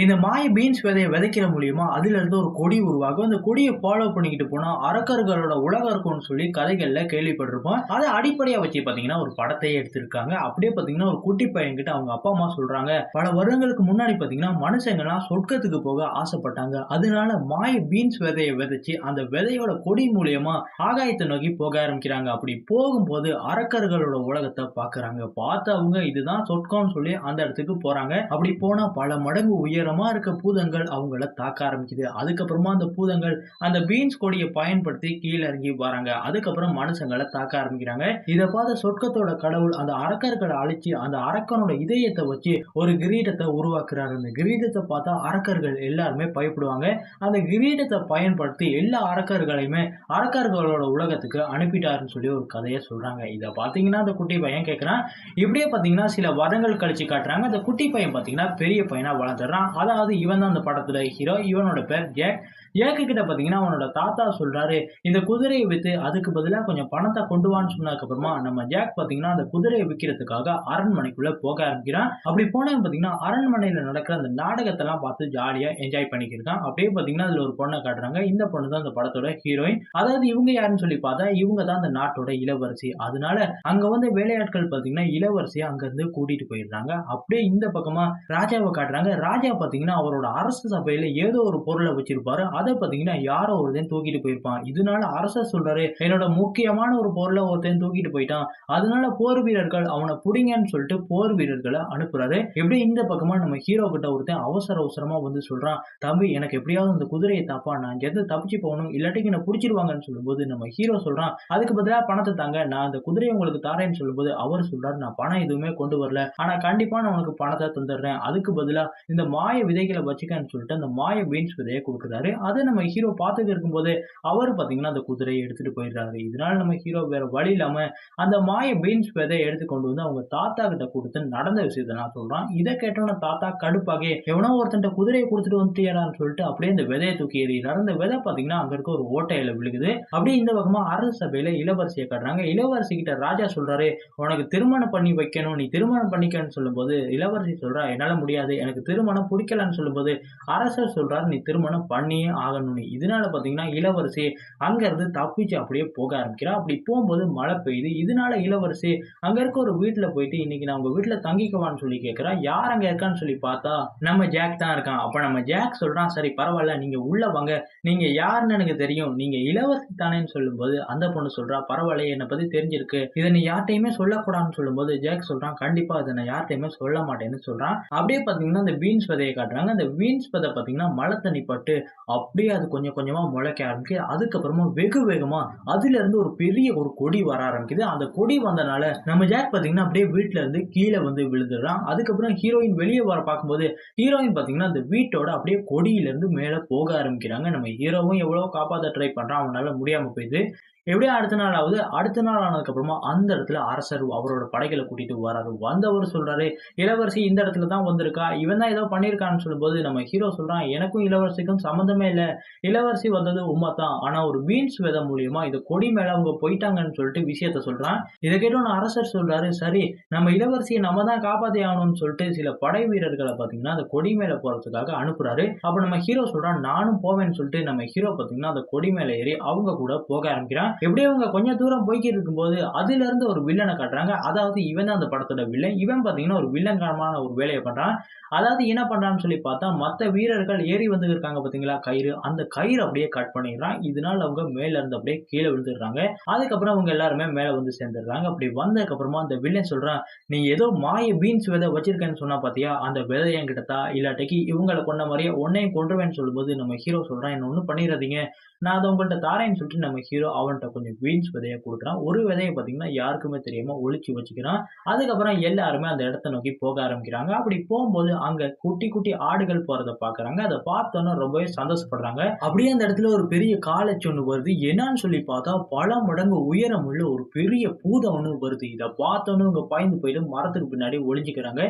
இந்த மாய பீன்ஸ் விதையை விதைக்கிற மூலியமா அதுல இருந்து ஒரு கொடி உருவாகும். அந்த கொடியை ஃபாலோ பண்ணிக்கிட்டு போனா அரக்கர்களோட உலகம் இருக்கும்னு சொல்லி கதைகள்ல கேள்விப்பட்டிருப்போம். அதை அடிப்படையா வச்சு பாத்தீங்கன்னா ஒரு படத்தையே எடுத்திருக்காங்க. அப்படியே பாத்தீங்கன்னா ஒரு குட்டி பையன்கிட்ட அவங்க அப்பா அம்மா சொல்றாங்க. பல வருடங்களுக்கு முன்னாடி பாத்தீங்கன்னா மனுஷங்கெல்லாம் சொர்க்கத்துக்கு போக ஆசைப்பட்டாங்க. அதனால மாய பீன்ஸ் விதையை விதைச்சு அந்த விதையோட கொடி மூலியமா ஆகாயத்தை நோக்கி போக ஆரம்பிக்கிறாங்க. அப்படி போகும்போது அரக்கர்களோட உலகத்தை பாக்குறாங்க பார்த்தவங்க இதுதான் சொர்க்கம்னு சொல்லி அந்த இடத்துக்கு போறாங்க. அப்படி போனா பல மடங்கு உயரமா இருக்க பூதங்கள் அவங்கள தாக்க ஆரம்பிக்குது. அதுக்கப்புறமா அந்த பூதங்கள் அந்த பீன்ஸ் கொடியை பயன்படுத்தி கீழே இறங்கி வராங்க. அதுக்கப்புறம் மனுஷங்களை தாக்க ஆரம்பிக்கிறாங்க. இதை பார்த்த சொர்க்கத்தோட கடவுள் அந்த அரக்கர்களை அழிச்சு அந்த அரக்கனோட இதயத்தை வச்சு ஒரு கிரீடத்தை உருவாக்குறாரு. அந்த கிரீடத்தை பார்த்தா அரக்கர்கள் எல்லாருமே பயப்படுவாங்க. அந்த கிரீடத்தை பயன்படுத்தி எல்லா அரக்கர்களையுமே அரக்கர்களோட உலகத்துக்கு அனுப்பிட்டாருன்னு சொல்லி ஒரு கதையை சொல்றாங்க. இதை பார்த்தீங்கன்னா அந்த குட்டி பையன் கேட்குறான் இப்படியே பார்த்தீங்கன்னா சில வருடங்கள் கழிச்சு காட்டுறாங்க. அந்த குட்டி பையன் பார்த்தீங்கன்னா பெரிய பையனாக வளர்ந்துடுறான். அதாவது இவன் தான் அந்த படத்துல ஹீரோ இவனோட பேர் ஜேக். ஜேக்கு கிட்ட பார்த்தீங்கன்னா அவனோட தாத்தா சொல்றாரு இந்த குதிரையை வித்து அதுக்கு பதிலாக கொஞ்சம் பணத்தை கொண்டு வான்னு சொன்னதுக்கு அப்புறமா நம்ம ஜேக் பார்த்தீங்கன்னா அந்த குதிரையை விற்கிறதுக்காக அரண்மனைக்குள்ள போக ஆரம்பிக்கிறான். அப்படி போனவன் பார்த்தீங்கன்னா அரண்மனையில் நடக்கிற அந்த நாடகத்தெல்லாம் பார்த்து ஜாலியாக என்ஜாய் பண்ணிக்கிறான் அப்படியே பார்த்தீங்கன்னா அதில் ஒரு பொண்ணை காட்டுறாங்க. இந்த பொண்ணு தான் அந்த படத்தோட ஹீரோயின் அதாவது இவங்க யாருன்னு சொல்லி பார்த்தா இவங்க தான் அந்த நாட்டோட இளவரசி. அதனால அங்க வந்து வேலையாட்கள் பார்த்தீங்கன்னா இளவரசியை அங்கேருந்து கூட்டிட்டு போயிடுறாங்க. அப்படியே இந்த பக்கமா ராஜாவை காட்டுறாங்க. ராஜா பார்த்தீங்கன்னா அவரோட அரசு சபையில ஏதோ ஒரு பொருளை வச்சிருப்பாரு. அதை பார்த்தீங்கன்னா யாரோ ஒருத்தன் தூக்கிட்டு போயிருப்பான். இதனால அரசர் சொல்றாரு என்னோட முக்கியமான ஒரு பொருளை ஒருத்தன் தூக்கிட்டு போயிட்டான். அதனால போர் வீரர்கள் அவனை புடிங்கன்னு சொல்லிட்டு போர் வீரர்களை அனுப்புறாரு. எப்படி இந்த பக்கமா நம்ம ஹீரோ கிட்ட ஒருத்தன் அவசர அவசரமா வந்து சொல்றான் தம்பி எனக்கு எப்படியாவது அந்த குதிரையை தாப்பா. நான் எது தப்பிச்சு போகணும் இல்லாட்டி என்ன பிடிச்சிருவாங்கன்னு சொல்லும்போது நம்ம ஹீரோ சொல்றான் அதுக்கு பதிலாக பணத்தை தாங்க. நான் அந்த குதிரையை உங்களுக்கு தாரேன்னு சொல்லும்போது அவர் சொல்றாரு நான் பணம் எதுவுமே கொண்டு வரல. ஆனா கண்டிப்பா நான் உனக்கு பணத்தை தந்துடுறேன். அதுக்கு பதிலாக இந்த மாய விதைகளை வச்சுக்கன்னு சொல்லிட்டு அந்த மாய பீன்ஸ் விதையை கொடுக்குறாரு. அதை நம்ம ஹீரோ பார்த்துட்டு இருக்கும்போது அவர் பார்த்தீங்கன்னா அந்த குதிரையை எடுத்துட்டு போயிடுறாரு. இதனால நம்ம ஹீரோ வேற வழி இல்லாம அந்த மாய பீன்ஸ் விதையை எடுத்து கொண்டு வந்து அவங்க தாத்தா கிட்ட கொடுத்து நடந்த விஷயத்தை நான் சொல்றான். இதை கேட்டோன்னு தாத்தா கடுப்பாகி எவனோ ஒருத்தன் குதிரையை கொடுத்துட்டு வந்துட்டியாரான்னு சொல்லிட்டு அப்படியே இந்த விதையை தூக்கி எறிகிறார் அந்த விதை பார்த்தீங்கன்னா அங்க இருக்க ஒரு ஓட்டையில விழுகுது. அப்படியே இந்த பக்கமா அரசு சபையில இளவரசியை காட்டுறாங்க. இளவரசி கிட்ட ராஜா சொல்றாரு உனக்கு திருமணம் பண்ணி வைக்கணும் நீ திருமணம் பண்ணிக்கன்னு சொல்லும்போது இளவரசி சொல்றா என்னால முடியாது எனக்கு திருமணம் பிடிக்கலன்னு சொல்லும்போது அரசர் சொல்கிறார் நீ திருமணம் பண்ணியே ஆகணும்னு இதனால பாத்தீங்கன்னா இளவரசி அங்க இருந்து தப்பிச்சு அப்படியே போக ஆரம்பிக்கிறா அப்படி போகும்போது மழை பெய்யுது. இதனால இளவரசி அங்க இருக்க ஒரு வீட்டில் போயிட்டு இன்னைக்கு நான் உங்கள் வீட்டுல தங்கிக்குவான்னு சொல்லி கேட்குறா யார் அங்க இருக்கான்னு சொல்லி பார்த்தா நம்ம ஜாக் தான் இருக்கான். அப்ப நம்ம ஜாக் சொல்றான் சரி பரவாயில்ல நீங்க உள்ள வாங்க. நீங்க யாருன்னு எனக்கு தெரியும். நீங்க இளவரசி தானேன்னு சொல்லும்போது அந்த பொண்ணு சொல்றா பரவாயில்ல என்னை பத்தி தெரிஞ்சிருக்கு. இதை நீ யார்ட்டையுமே சொல்லக்கூடாதுன்னு சொல்லும்போது ஜாக் சொல்றான் கண்டிப்பா இதை நான் யார்ட்டையுமே சொல்ல மாட்டேன்னு சொல்றான். அப்படியே பாத்தீங்கன்னா அந்த பீன்ஸ் விதையை காட்டுறாங்க. அந்த வீன்ஸ் விதை பார்த்தீங்கன்னா மழை தண்ணி பட்டு அப்படியே அது கொஞ்சம் கொஞ்சமாக முளைக்க ஆரம்பிக்கு அதுக்கப்புறமா வெகு வேகமாக அதுலேருந்து ஒரு பெரிய ஒரு கொடி வர ஆரம்பிக்குது. அந்த கொடி வந்தனால நம்ம ஜாக் பார்த்தீங்கன்னா அப்படியே வீட்டிலேருந்து கீழே வந்து விழுந்துடுறான். அதுக்கப்புறம் ஹீரோயின் வெளியே வர பார்க்கும்போது ஹீரோயின் பார்த்தீங்கன்னா அந்த வீட்டோட அப்படியே கொடியிலேருந்து மேலே போக ஆரம்பிக்கிறாங்க. நம்ம ஹீரோவும் எவ்வளோ காப்பாற்ற ட்ரை பண்ணுறான் அவனால் முடியாமல் போயிடுது எப்படியும் அடுத்த நாள் ஆகுது? அடுத்த நாள் ஆனதுக்கப்புறமா அந்த இடத்துல அரசர் அவரோட படைகளை கூட்டிட்டு வராரு. வந்தவர் சொல்றாரு இளவரசி இந்த இடத்துல தான் வந்திருக்கா? இவன் தான் ஏதோ பண்ணியிருக்கான்னு சொல்லும்போது நம்ம ஹீரோ சொல்றான் எனக்கும் இளவரசிக்கும் சம்மந்தமே இல்லை. இளவரசி வந்தது உண்மை தான். ஆனா ஒரு பீன்ஸ் விதை மூலியமா இது கொடி மேல அவங்க போயிட்டாங்கன்னு சொல்லிட்டு விஷயத்த சொல்றான். இதை கேட்டோன்னு அரசர் சொல்றாரு சரி நம்ம இளவரசியை நம்ம தான் காப்பாத்தி ஆகணும்னு சொல்லிட்டு சில படை வீரர்களை பாத்தீங்கன்னா அந்த கொடி மேல போறதுக்காக அனுப்புறாரு. அப்ப நம்ம ஹீரோ சொல்றான் நானும் போவேன்னு சொல்லிட்டு நம்ம ஹீரோ பாத்தீங்கன்னா அந்த கொடி மேல ஏறி அவங்க கூட போக ஆரம்பிக்கிறான். எப்படியும் இவங்க கொஞ்சம் தூரம் போய்கிட்டு இருக்கும்போது அதுல இருந்து ஒரு வில்லனை காட்டுறாங்க. அதாவது இவன் தான் அந்த படத்தோட வில்லன் இவன் பாத்தீங்கன்னா ஒரு வில்லங்கரமான ஒரு வேலையை பண்றான். அதாவது என்ன பண்ணுறான்னு சொல்லி பார்த்தா மற்ற வீரர்கள் ஏறி வந்து இருக்காங்க பார்த்தீங்களா? கயிறு. அந்த கயிறு அப்படியே கட் பண்ணிடுறான். இதனால அவங்க மேல இருந்து அப்படியே கீழே விழுந்துடுறாங்க. அதுக்கப்புறம் அவங்க எல்லாருமே மேல வந்து சேர்ந்துடுறாங்க. அப்படி வந்ததுக்கப்புறமா அந்த வில்லன் சொல்றான் நீ ஏதோ மாய பீன்ஸ் விதை வச்சிருக்கேன்னு சொன்னா பாத்தியா? அந்த விதை என்கிட்ட தான் இல்லாட்டிக்கு இவங்களை கொண்ட மாதிரியே உன்னையும் கொண்டுருவேன்னு சொல்லும்போது நம்ம ஹீரோ சொல்றான் என்ன ஒன்றும் பண்ணிடாதீங்க. நான் அதை உங்கள்கிட்ட தாரேன்னு சொல்லிட்டு நம்ம ஹீரோ அவன்கிட்ட கொஞ்சம் பீன்ஸ் விதையை கொடுக்குறான். ஒரு விதையை பார்த்தீங்கன்னா யாருக்குமே தெரியாம ஒழிச்சு வச்சுக்கிறான். அதுக்கப்புறம் எல்லாருமே அந்த இடத்த நோக்கி போக ஆரம்பிக்கிறாங்க. அப்படி போகும்போது அங்கே குட்டி குட்டி ஆடுகள் போகிறத பார்க்குறாங்க. அதை பார்த்தோன்னா ரொம்பவே சந்தோஷப்படுறாங்க. அப்படியே அந்த இடத்துல ஒரு பெரிய காலேஜ் ஒன்று வருது. என்னன்னு சொல்லி பார்த்தா பல மடங்கு உயரம் உள்ள ஒரு பெரிய பூதம் ஒன்று வருது. இதை பார்த்தோன்னு இங்கே பாய்ந்து போயிட்டு மரத்துக்கு பின்னாடி ஒளிஞ்சுக்கிறாங்க.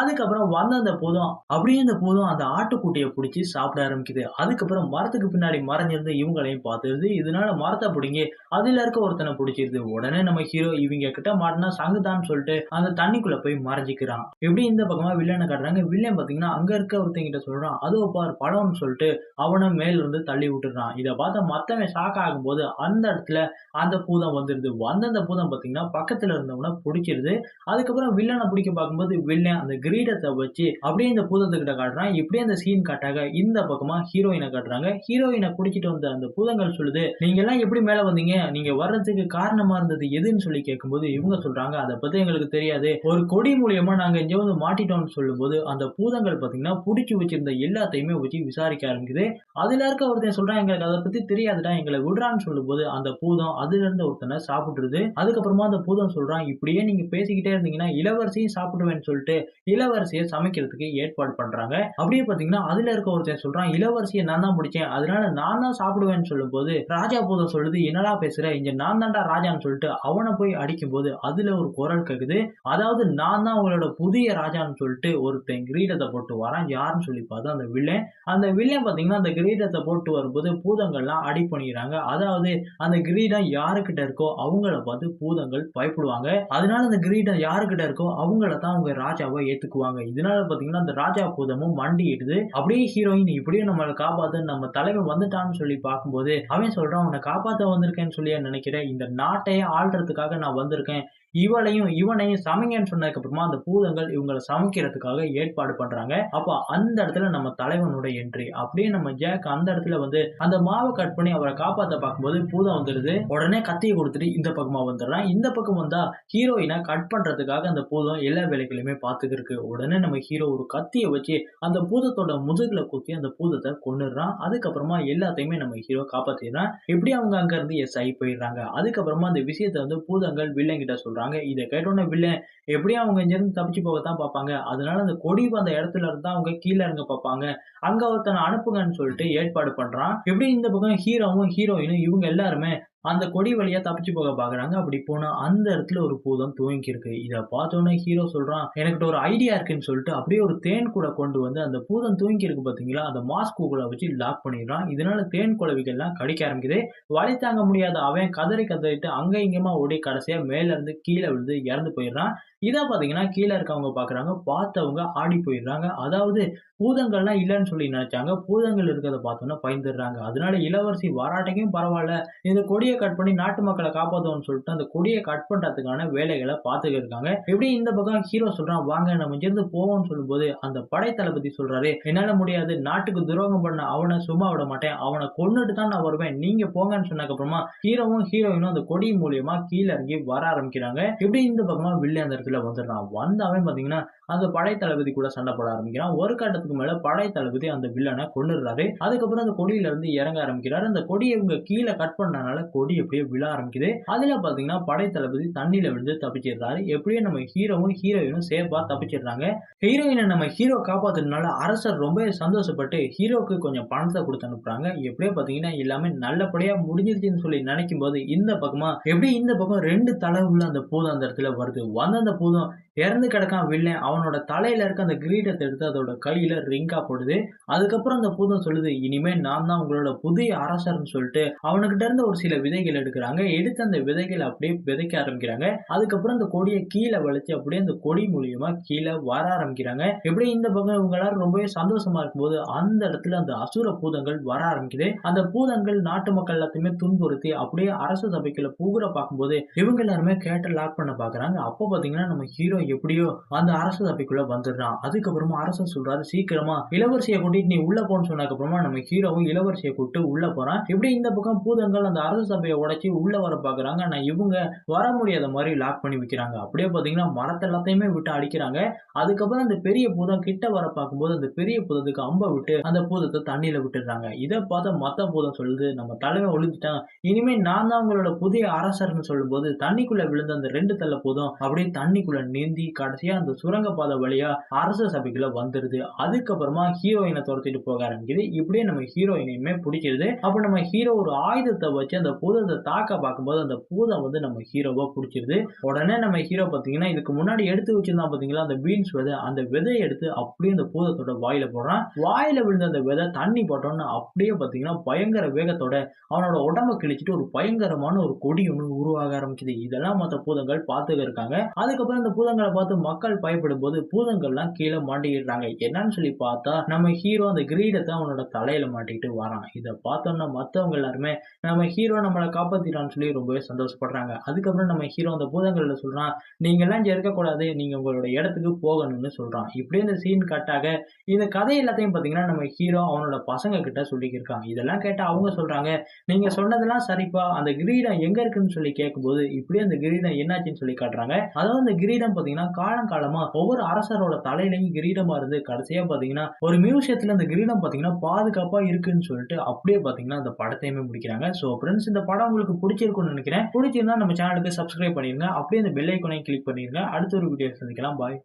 அதுக்கப்புறம் வந்த அந்த பூதம் அப்படியே அந்த பூதம் அந்த ஆட்டுக்குட்டியை பிடிச்சி சாப்பிட ஆரம்பிக்குது. அதுக்கப்புறம் மரத்துக்கு பின்னாடி மறைஞ்சிருந்து இவங்களையும் பார்த்துருது இதனால மரத்தை பிடிங்கி அதுல இருக்க ஒருத்தனை பிடிச்சிருது உடனே நம்ம ஹீரோ இவங்க கிட்ட மாட்டினா சங்குதான்னு சொல்லிட்டு அந்த தண்ணிக்குள்ள போய் மறைஞ்சிக்கிறான். எப்படி இந்த பக்கமா வில்லனை காட்டுறாங்க? வில்லன் பாத்தீங்கன்னா அங்க இருக்க ஒருத்தங்கிட்ட சொல்றான் அதோ பார் படம்னு சொல்லிட்டு அவனை மேல இருந்து தள்ளி விட்டுறான் இதை பார்த்தா மத்தவன் ஷாக் ஆகும்போது அந்த இடத்துல அந்த பூதம் வந்துருது. வந்த அந்த பூதம் பாத்தீங்கன்னா பக்கத்துல இருந்தவனை பிடிச்சிருது. அதுக்கப்புறம் வில்லனை பிடிக்க பார்க்கும்போது வில்லன் அந்த கிரீடத்தை வச்சு அப்படியே இந்த பூதத்துக்கிட்ட காட்டுறான். இப்படியே அந்த சீன் காட்டாக இந்த பக்கமா ஹீரோயினை காட்டுறாங்க. ஹீரோயினை பிடிச்சிட்டு வந்த அந்த பூதங்கள் சொல்லுது நீங்க எல்லாம் எப்படி மேல வந்தீங்க? நீங்க வர்றதுக்கு காரணமா இருந்தது எதுன்னு சொல்லி கேட்கும்போது இவங்க சொல்றாங்க அதை பத்தி எங்களுக்கு தெரியாது. ஒரு கொடி மூலியமா நாங்க இங்க வந்து மாட்டிட்டோம்னு சொல்லும்போது அந்த பூதங்கள் பாத்தீங்கன்னா புடிச்சு வச்சிருந்த எல்லாத்தையுமே வச்சு விசாரிக்க ஆரம்பிக்குது. அதுல இருக்க ஒருத்தன் சொல்றான் எங்களுக்கு அதை பத்தி தெரியாதுடா எங்களை விடுறான்னு சொல்லும்போது அந்த பூதம் அதுல இருந்த ஒருத்தனை சாப்பிட்டுருது. அதுக்கப்புறமா அந்த பூதம் சொல்றான் இப்படியே நீங்க பேசிக்கிட்டே இருந்தீங்கன்னா இளவரசியும் சாப்பிடுவேன்னு சொல்லிட்டு இளவரசியை சமைக்கிறதுக்கு ஏற்பாடு பண்றாங்க. அப்படியே பாத்தீங்கன்னா அதுல இருக்க ஒருத்தன் சொல்றான் இளவரசியை நான் தான் முடிச்சேன். அதனால நான் தான் சாப்பிடுவேன் ராஜான்னு சொல்லும்போது ராஜா பூதம் சொல்லுது என்னடா பேசுற? இங்க நான் தான்டா ராஜான்னு சொல்லிட்டு அவனை போய் அடிக்கும்போது அதுல ஒரு குரல் கேக்குது. அதாவது நான் தான் உங்களோட புதிய ராஜான்னு சொல்லிட்டு ஒருத்தன் கிரீடத்தை போட்டு வரான். யாருன்னு சொல்லி பார்த்தா அந்த வில்லன். அந்த வில்லன் பாத்தீங்கன்னா அந்த கிரீடத்தை போட்டு வரும்போது பூதங்கள்லாம் அடி பண்ணிக்கிறாங்க. அதாவது அந்த கிரீடம் யாருக்கிட்ட இருக்கோ அவங்கள பார்த்து பூதங்கள் பயப்படுவாங்க. அதனால அந்த கிரீடம் யாருக்கிட்ட இருக்கோ அவங்கள தான் அவங்க ராஜாவை ஏத்துக்குவாங்க. இதனால பாத்தீங்கன்னா அந்த ராஜா பூதமும் மண்டிடுது அப்படியே ஹீரோயின் இப்படியே நம்மளை காப்பாத்து நம்ம தலைவன் வந்துட்டான்னு சொல்லி பார்க்கும்போது அவன் சொல்றான் உன்னை காப்பாத்த வந்திருக்கேன்னு சொல்லி நினைக்கிறேன். இந்த நாட்டையே ஆள்றதுக்காக நான் வந்திருக்கேன். இவளையும் இவனையும் சமைங்கன்னு சொன்னதுக்கு அப்புறமா அந்த பூதங்கள் இவங்களை சமைக்கிறதுக்காக ஏற்பாடு பண்றாங்க. அப்போ அந்த இடத்துல நம்ம தலைவனுடைய என்ட்ரி அப்படியே நம்ம ஜேக் அந்த இடத்துல வந்து அந்த மாவை கட் பண்ணி அவரை காப்பாத்த பார்க்கும்போது பூதம் வந்துருது. உடனே கத்தியை கொடுத்துட்டு இந்த பக்கமா வந்துடுறான். இந்த பக்கம் வந்தா ஹீரோயினை கட் பண்றதுக்காக அந்த பூதம் எல்லா வேலைகளையுமே பார்த்துக்கிருக்கு உடனே நம்ம ஹீரோ ஒரு கத்தியை வச்சு அந்த பூதத்தோட முதுகுல குத்தி அந்த பூதத்தை கொண்டுடுறான் அதுக்கப்புறமா எல்லாத்தையுமே நம்ம ஹீரோ காப்பாத்திடுறான். எப்படி அவங்க அங்க இருந்து எஸ் ஆகி போயிடுறாங்க. அதுக்கப்புறமா அந்த விஷயத்தை வந்து பூதங்கள் வில்லங்கிட்ட சொல்றாங்க. இதை கேட்டோன்னே வில்லன் எப்படியும் அவங்க இங்கிருந்து தப்பிச்சு போகத்தான் பார்ப்பாங்க. அதனால அந்த கொடி அந்த இடத்துல இருந்து அவங்க கீழே இறங்க பார்ப்பாங்க. அங்க ஒருத்தனை அனுப்புங்கன்னு சொல்லிட்டு ஏற்பாடு பண்றான். எப்படி இந்த பக்கம் ஹீரோவும் ஹீரோயினும் இவங்க எல்லாருமே அந்த கொடி வழியா தப்பிச்சு போக பாக்குறாங்க. அப்படி போனா அந்த இடத்துல ஒரு பூதம் துவங்கி இருக்கு இதை பார்த்தோன்னே ஹீரோ சொல்றான் எனக்கிட்ட ஒரு ஐடியா இருக்குன்னு சொல்லிட்டு அப்படியே ஒரு தேன் கூட கொண்டு வந்து அந்த பூதம் தூங்கி இருக்கு பாத்தீங்களா? அந்த மாஸ்க் கூட வச்சு லாக் பண்ணிடுறான். இதனால தேன் குழவிகள்லாம் கடிக்க ஆரம்பிக்குது. வழி தாங்க முடியாத அவன் கதறி கதறிட்டு அங்க இங்கமா ஓடி கடைசியா மேல இருந்து கீழே விழுந்து இறந்து போயிடுறான். இதை பாத்தீங்கன்னா கீழே இருக்கவங்க பாக்குறாங்க. பார்த்தவங்க ஆடி போயிடுறாங்க. அதாவது பூதங்கள்லாம் இல்லைன்னு சொல்லி நினைச்சாங்க. பூதங்கள் இருக்கிறத பார்த்தோன்னா பயந்துடுறாங்க. அதனால இளவரசி வராட்டைக்கும் பரவாயில்ல. இந்த கொடியை கட் பண்ணி நாட்டு மக்களை காப்பாற்றுவோம்னு சொல்லிட்டு அந்த கொடியை கட் பண்றதுக்கான வேலைகளை பார்த்துக்கிட்டு இருக்காங்க. எப்படி இந்த பக்கம் ஹீரோ சொல்றான் வாங்க நம்ம இங்கிருந்து போவோம்னு சொல்லும்போது அந்த படை தளபதி சொல்றாரு என்னால முடியாது. நாட்டுக்கு துரோகம் பண்ண அவனை சும்மா விட மாட்டேன். அவனை கொண்டுட்டு தான் நான் வருவேன். நீங்க போங்கன்னு சொன்னதுக்கு அப்புறமா ஹீரோவும் ஹீரோயினும் அந்த கொடி மூலியமா கீழே இறங்கி வர ஆரம்பிக்கிறாங்க. எப்படி இந்த பக்கமா வில்லி அந்த இடத்துல வந்துடுறான்? வந்தாவே பாத்தீங்கன்னா அந்த படை தளபதி கூட சண்டை போட ஆரம்பிக்கிறான். ஒரு கட்டத்துக்கு மேல பழைய தளபதி அந்த வில்லனை கொண்டுடுறாரு அதுக்கப்புறம் அந்த கொடியில இருந்து இறங்க ஆரம்பிக்கிறாரு. அந்த கொடியை இவங்க கீழே கட் பண்ணனால கொடி எப்படியோ விழ ஆரம்பிக்குது. அதுல பாத்தீங்கன்னா படை தளபதி தண்ணியில விழுந்து தப்பிச்சிடுறாரு. எப்படியோ நம்ம ஹீரோவும் ஹீரோயினும் சேஃபா தப்பிச்சிடுறாங்க. ஹீரோயினை நம்ம ஹீரோ காப்பாத்துறதுனால அரசர் ரொம்ப சந்தோஷப்பட்டு ஹீரோக்கு கொஞ்சம் பணத்தை கொடுத்து அனுப்புறாங்க. எப்படியோ பாத்தீங்கன்னா எல்லாமே நல்லபடியா முடிஞ்சிருச்சுன்னு சொல்லி நினைக்கும் போது இந்த பக்கமா எப்படி இந்த பக்கம் ரெண்டு தலை உள்ள அந்த பூதம் அந்த இடத்துல வருது. வந்த அந்த பூதம் இறந்து கிடக்கான் வில்லன். அவனோட தலையில இருக்க அந்த கிரீடத்தை எடுத்து அதோட கையில ரிங்கா போடுது. அதுக்கப்புறம் அந்த பூதம் சொல்லுது இனிமே நான் தான் உங்களோட புதிய அரசர்னு சொல்லிட்டு அவனுக்கிட்ட இருந்து ஒரு சில விதைகள் எடுக்கிறாங்க. எடுத்து அந்த விதைகளை அப்படியே விதைக்க ஆரம்பிக்கிறாங்க. அதுக்கப்புறம் அந்த கொடியை கீழே வளைச்சு அப்படியே அந்த கொடி மூலியமா கீழே வர ஆரம்பிக்கிறாங்க. எப்படி இந்த பக்கம் இவங்க ரொம்பவே சந்தோஷமா இருக்கும்போது அந்த இடத்துல அந்த அசுர பூதங்கள் வர ஆரம்பிக்குது. அந்த பூதங்கள் நாட்டு மக்கள் எல்லாத்தையுமே துன்புறுத்தி அப்படியே அரசு சபைக்குள்ள புகுற பார்க்கும்போது இவங்க எல்லாருமே கேட்ட லாக் பண்ண பாக்குறாங்க அப்போ பாத்தீங்கன்னா நம்ம ஹீரோ எப்படியோ அந்த அரசு சபைக்குள்ள வந்துடுறான். அதுக்கப்புறமா அரசு சொல்றாரு சீக்கிரம் இளவரசியை கூட்டிட்டு நீ உள்ள போன்னு சொன்னதுக்கு அப்புறமா நம்ம ஹீரோவும் இளவரசியை கூப்பிட்டு உள்ள போறான். இப்படி இந்த பக்கம் பூதங்கள் அந்த அரசு சபையை உடைச்சி உள்ள வர பாக்குறாங்க? ஆனா இவங்க வர முடியாத மாதிரி லாக் பண்ணி வைக்கிறாங்க. அப்படியே பாத்தீங்கன்னா மரத்தை எல்லாத்தையுமே விட்டு அடிக்கிறாங்க. அதுக்கப்புறம் அந்த பெரிய பூதம் கிட்ட வர பார்க்கும்போது அந்த பெரிய பூதத்துக்கு அம்ப விட்டு அந்த பூதத்தை தண்ணியில விட்டுடுறாங்க. இதை பார்த்தா மத்த பூதம் சொல்லுது நம்ம தலைவன் ஒழிஞ்சிட்டான் இனிமே நான் தான் உங்களோட புதிய அரசர்னு சொல்லும்போது தண்ணிக்குள்ள விழுந்த அந்த ரெண்டு தள்ள பூதம் அப்படியே தண்ணிக்குள்ள நீந்தி கடைசியா அந்த சுரங்க பாதை வழியா அரச சபைக்குள்ள வந்துருது. அது அதுக்கப்புறமா ஹீரோயினை துரத்திட்டு போக ஆரம்பிக்குது. இப்படியே நம்ம ஹீரோயினையுமே பிடிக்கிறது அப்போ நம்ம ஹீரோ ஒரு ஆயுதத்தை வச்சு அந்த பூதத்தை தாக்க பார்க்கும்போது அந்த பூதம் வந்து நம்ம ஹீரோவா பிடிச்சிருது. உடனே நம்ம ஹீரோ பார்த்தீங்கன்னா இதுக்கு முன்னாடி எடுத்து வச்சிருந்தா பாத்தீங்களா அந்த பீன்ஸ் விதை. அந்த விதையை எடுத்து அப்படியே அந்த பூதத்தோட வாயில போடுறான். வாயில விழுந்த அந்த விதை தண்ணி போட்டோன்னு அப்படியே பார்த்தீங்கன்னா பயங்கர வேகத்தோட அவனோட உடம்ப கிழிச்சிட்டு ஒரு பயங்கரமான ஒரு கொடி ஒன்று உருவாக ஆரம்பிக்குது. இதெல்லாம் மற்ற பூதங்கள் பார்த்துக்க இருக்காங்க. அதுக்கப்புறம் அந்த பூதங்களை பார்த்து மக்கள் பயப்படும் போது பூதங்கள்லாம் கீழே மாட்டிக்கிடுறாங்க என்னன்னு சொல்லி பார்த்தா நம்ம ஹீரோ அந்த கிரீடத்தை அவனோட தலையில மாட்டிக்கிட்டு வரான். இதை பார்த்தோம்னா மற்றவங்க எல்லாருமே நம்ம ஹீரோ நம்மளை காப்பாத்திட்டான்னு சொல்லி ரொம்பவே சந்தோஷப்படுறாங்க. அதுக்கப்புறம் நம்ம ஹீரோ அந்த பூதங்கள்ல சொல்றான் நீங்க எல்லாம் இங்கே இருக்கக்கூடாது நீங்க உங்களோட இடத்துக்கு போகணும்னு சொல்றான். இப்படியே இந்த சீன் கட்டாக இந்த கதை எல்லாத்தையும் பாத்தீங்கன்னா நம்ம ஹீரோ அவனோட பசங்க கிட்ட சொல்லிக்கிருக்காங்க இதெல்லாம் கேட்டா அவங்க சொல்றாங்க நீங்க சொன்னதெல்லாம் சரிப்பா அந்த கிரீடம் எங்க இருக்குன்னு சொல்லி கேட்கும்போது இப்படியே அந்த கிரீடம் என்னாச்சுன்னு சொல்லி காட்டுறாங்க. அதாவது அந்த கிரீடம் பாத்தீங்கன்னா காலம் காலமா ஒவ்வொரு அரசரோட தலையிலையும் கிரீடமா இருந்து கடைசியா பாத்தீங்கன்னா ஒரு மியூசியத்தில் அந்த கிரீடம் பாத்தீங்கன்னா பாதுகாப்பா இருக்குன்னு சொல்லிட்டு அப்படியே பாத்தீங்கன்னா அந்த படத்தையுமே முடிக்கிறாங்க. ஸோ ஃப்ரெண்ட்ஸ் இந்த படம் உங்களுக்கு பிடிச்சிருக்கும்னு நினைக்கிறேன். பிடிச்சிருந்தா நம்ம சேனலுக்கு சப்ஸ்கிரைப் பண்ணிடுங்க அப்படியே அந்த பெல் ஐக்கனையும் கிளிக் பண்ணிருங்க. அடுத்த ஒரு வீடியோ சந்திக்கலாம். பாய்